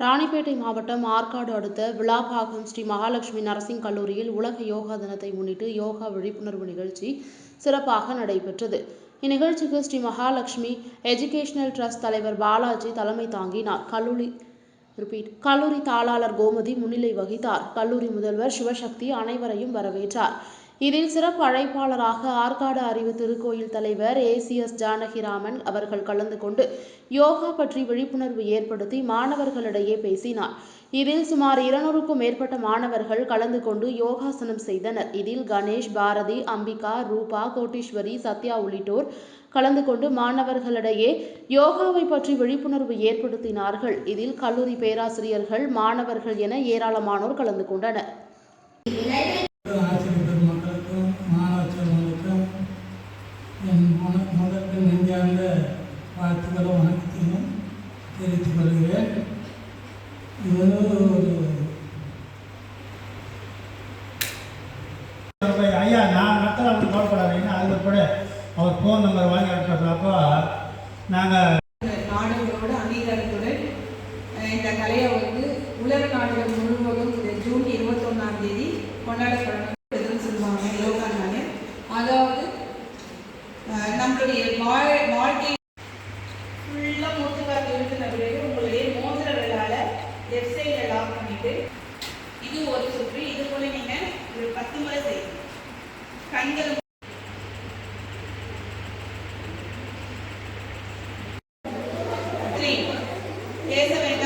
ராணிப்பேட்டை மாவட்டம் ஆற்காடு அடுத்த விழாபாகம் ஸ்ரீ மகாலட்சுமி நரசிங் கல்லூரியில் உலக யோகா தினத்தை முன்னிட்டு யோகா விழிப்புணர்வு நிகழ்ச்சி சிறப்பாக நடைபெற்றது. இந்நிகழ்ச்சிக்கு ஸ்ரீ மகாலட்சுமி எஜுகேஷனல் ட்ரஸ்ட் தலைவர் பாலாஜி தலைமை தாங்கினார். கல்லூரி ரிப்பீட் கல்லூரி தாளாளர் கோமதி முன்னிலை வகித்தார். கல்லூரி முதல்வர் சிவசக்தி அனைவரையும் வரவேற்றார். இதில் சிறப்பு அழைப்பாளராக ஆற்காடு அறிவு திருக்கோயில் தலைவர் ஏசிஎஸ் ஜானகிராமன் அவர்கள் கலந்து கொண்டு யோகா பற்றி விழிப்புணர்வு ஏற்படுத்தி மாணவர்களிடையே பேசினார். இதில் சுமார் இருநூறுக்கும் மேற்பட்ட மாணவர்கள் கலந்து கொண்டு யோகாசனம் செய்தனர். இதில் கணேஷ் பாரதி அம்பிகா ரூபா கோட்டீஸ்வரி சத்யா உள்ளிட்டோர் கலந்து கொண்டு மாணவர்களிடையே யோகாவை பற்றி விழிப்புணர்வு ஏற்படுத்தினார்கள். இதில் கல்லூரி பேராசிரியர்கள் மாணவர்கள் என ஏராளமானோர் கலந்து கொண்டனர். நெஞ்சார்ந்த வாழ்த்துக்களும் வணக்கத்தையும் தெரிவித்துக் கொள்கிறேன். இது வந்து ஒரு ஐயா நான் மக்கள் அப்படி கவலைப்படாதீங்க அதுக்கு கூட அவர் ஃபோன் நம்பர் வாங்கி அனுப்புறப்போ நாங்கள் நாடுகளோட அங்கீகாரத்துடன் இந்த கலையை வந்து உலக நாடுகள் முழுவதும் இந்த ஜூன் இருபத்தொன்னாம் தேதி கொண்டாடப்படணும் நம்மளுடைய வாழ்க்கை ஃபுல்லாக மூச்சுக்காற்று இருக்கிற பிறகு உங்களுடைய மோதிர விழால லெஃப்ட் சைடில் லாக் பண்ணிட்டு இது ஒரு சுற்று இது போல நீங்கள் ஒரு பத்து முறை செய்யணும். கண்கள் த்ரீ பேச வேண்டாமே.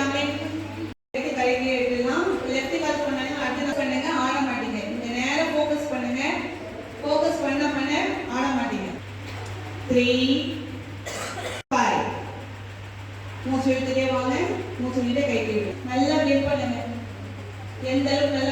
three, five. മൂസ് എഴുത്തിലേ വാങ്ങ്. മൂസ് നിന്റെ കൈ നല്ല പേപ്പർ എന്തായാലും നല്ല